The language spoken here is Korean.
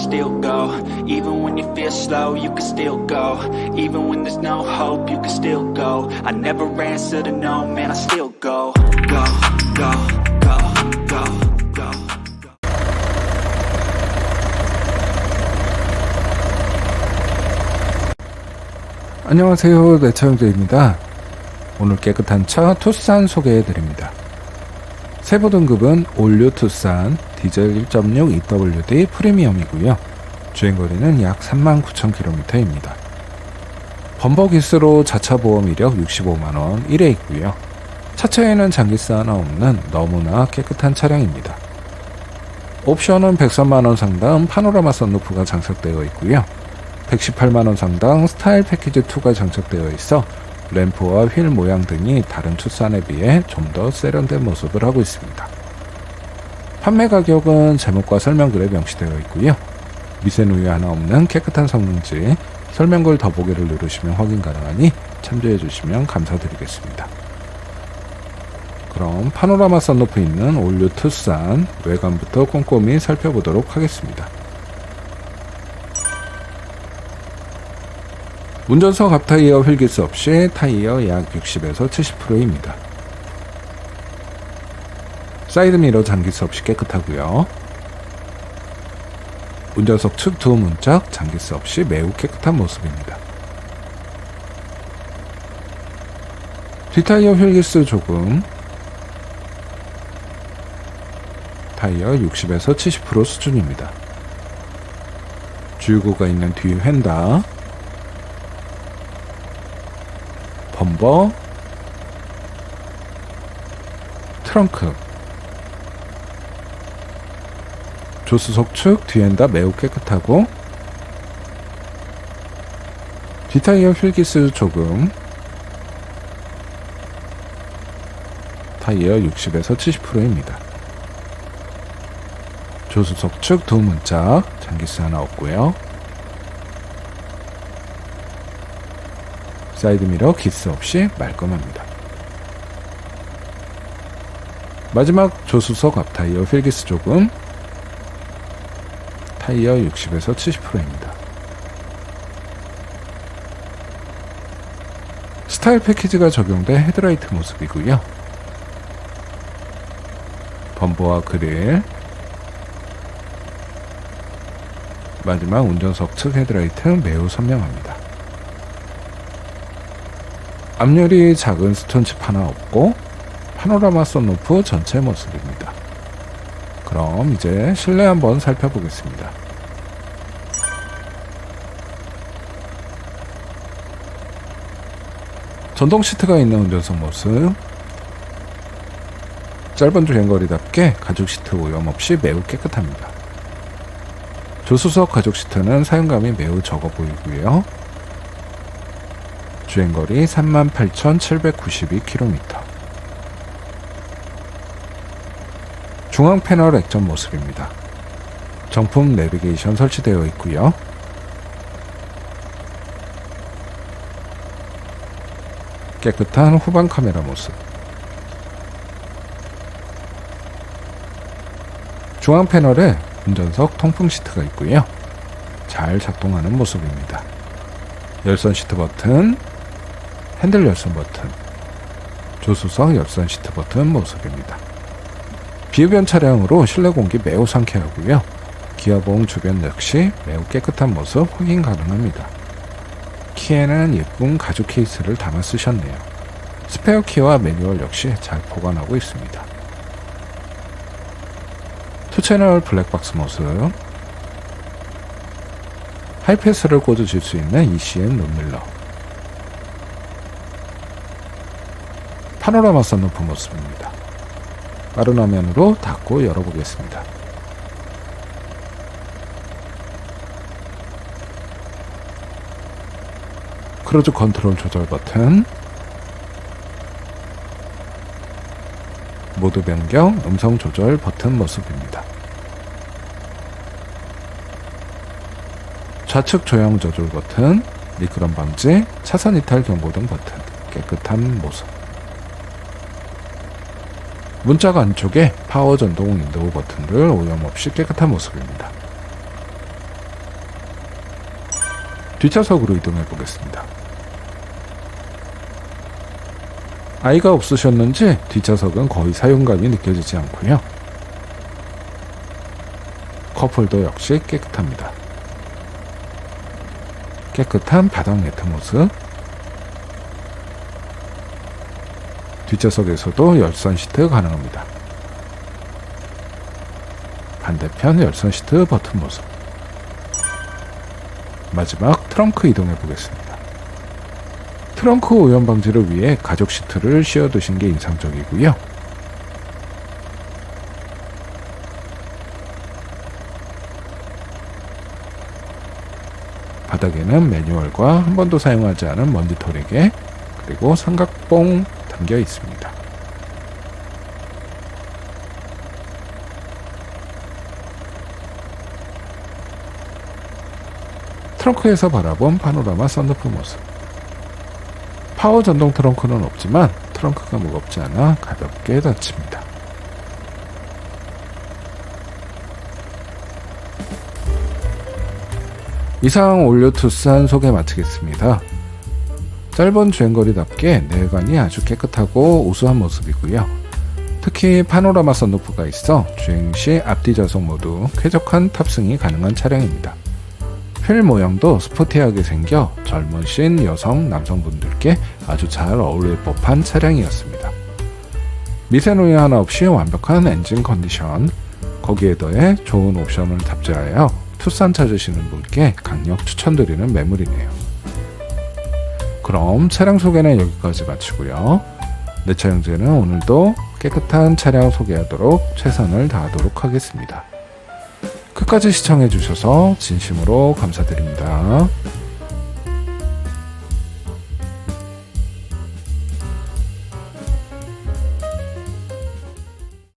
still go. Even when you feel slow, you can still go. Even when there's no hope, you can still go. I never answer to no, man, I still go. Go, go, go, go, go. 안녕하세요. 내차형제입니다. 오늘 깨끗한 차 투싼 소개해 드립니다. 세부 등급은 올류 투싼 디젤 1.6 EWD 프리미엄이고요. 주행거리는 약 39,000km입니다. 범버 기스로 자차 보험 이력 65만원 1회 있고요. 차체에는 장기스 하나 없는 너무나 깨끗한 차량입니다. 옵션은 103만원 상당 파노라마 선루프가 장착되어 있고요. 118만원 상당 스타일 패키지 2가 장착되어 있어 램프와 휠 모양 등이 다른 투싼에 비해 좀 더 세련된 모습을 하고 있습니다. 판매 가격은 제목과 설명글에 명시되어 있고요. 미세누유 하나 없는 깨끗한 성능지 설명글 더보기를 누르시면 확인 가능하니 참조해 주시면 감사드리겠습니다. 그럼 파노라마 썬루프 있는 올류 투싼 외관부터 꼼꼼히 살펴보도록 하겠습니다. 운전석 앞 타이어 휠기스 없이 타이어 약 60에서 70%입니다. 사이드미러 장기스 없이 깨끗하고요. 운전석 측 두 문짝 장기스 없이 매우 깨끗한 모습입니다. 뒷타이어 휠기스 조금 타이어 60에서 70% 수준입니다. 주유구가 있는 뒤 휀다 범버 트렁크 조수석 측 뒤엔 다 매우 깨끗하고 뒷타이어 휠기스 조금 타이어 60에서 70%입니다. 조수석 측두 문짝 장기스 하나 없고요. 사이드미러 기스 없이 말끔합니다. 마지막 조수석 앞 타이어 휠기스 조금 타이어 60에서 70%입니다. 스타일 패키지가 적용된 헤드라이트 모습이고요. 범버와 그릴 마지막 운전석 측 헤드라이트 매우 선명합니다. 앞열이 작은 스톤칩 하나 없고 파노라마 썬루프 전체 모습입니다. 그럼 이제 실내 한번 살펴보겠습니다. 전동 시트가 있는 운전석 모습 짧은 주행거리답게 가죽 시트 오염 없이 매우 깨끗합니다. 조수석 가죽 시트는 사용감이 매우 적어 보이고요. 주행거리 38,792km. 중앙 패널 액정 모습입니다. 정품 내비게이션 설치되어 있고요. 깨끗한 후방 카메라 모습. 중앙 패널에 운전석 통풍 시트가 있고요. 잘 작동하는 모습입니다. 열선 시트 버튼, 핸들 열선 버튼, 조수석 열선 시트 버튼 모습입니다. 비흡연 차량으로 실내 공기 매우 상쾌하고요. 기어봉 주변 역시 매우 깨끗한 모습 확인 가능합니다. 키에는 예쁜 가죽 케이스를 담아 쓰셨네요. 스페어 키와 매뉴얼 역시 잘 보관하고 있습니다. 투채널 블랙박스 모습 하이패스를 꽂아줄 수 있는 ECM 룸밀러 파노라마 썬루프 모습입니다. 빠른 화면으로 닫고 열어보겠습니다. 크루즈 컨트롤 조절 버튼 모드 변경 음성 조절 버튼 모습입니다. 좌측 조향 조절 버튼, 미끄럼 방지, 차선 이탈 경고등 버튼, 깨끗한 모습. 문짝 안쪽에 파워 전동 윈도우 버튼들 오염 없이 깨끗한 모습입니다. 뒷좌석으로 이동해 보겠습니다. 아이가 없으셨는지 뒷좌석은 거의 사용감이 느껴지지 않고요. 컵홀더 역시 깨끗합니다. 깨끗한 바닥 매트 모습. 뒷좌석에서도 열선 시트 가능합니다. 반대편 열선 시트 버튼 모습. 마지막 트렁크 이동해 보겠습니다. 트렁크 오염 방지를 위해 가죽 시트를 씌워 두신 게 인상적이고요. 바닥에는 매뉴얼과 한 번도 사용하지 않은 먼지털에게 그리고 삼각봉 담겨 있습니다. 트렁크에서 바라본 파노라마 썬루프 모습. 파워 전동 트렁크는 없지만 트렁크가 무겁지 않아 가볍게 닫힙니다. 이상 올류 투싼 소개 마치겠습니다. 짧은 주행거리답게 내관이 아주 깨끗하고 우수한 모습이고요. 특히 파노라마 썬루프가 있어 주행 시 앞뒤 좌석 모두 쾌적한 탑승이 가능한 차량입니다. 휠 모양도 스포티하게 생겨 젊으신 여성, 남성분들께 아주 잘 어울릴 법한 차량이었습니다. 미세노이 하나 없이 완벽한 엔진 컨디션, 거기에 더해 좋은 옵션을 탑재하여 투싼 찾으시는 분께 강력 추천드리는 매물이네요. 그럼 차량 소개는 여기까지 마치고요. 내 차 형제는 오늘도 깨끗한 차량 소개하도록 최선을 다하도록 하겠습니다. 끝까지 시청해주셔서 진심으로 감사드립니다.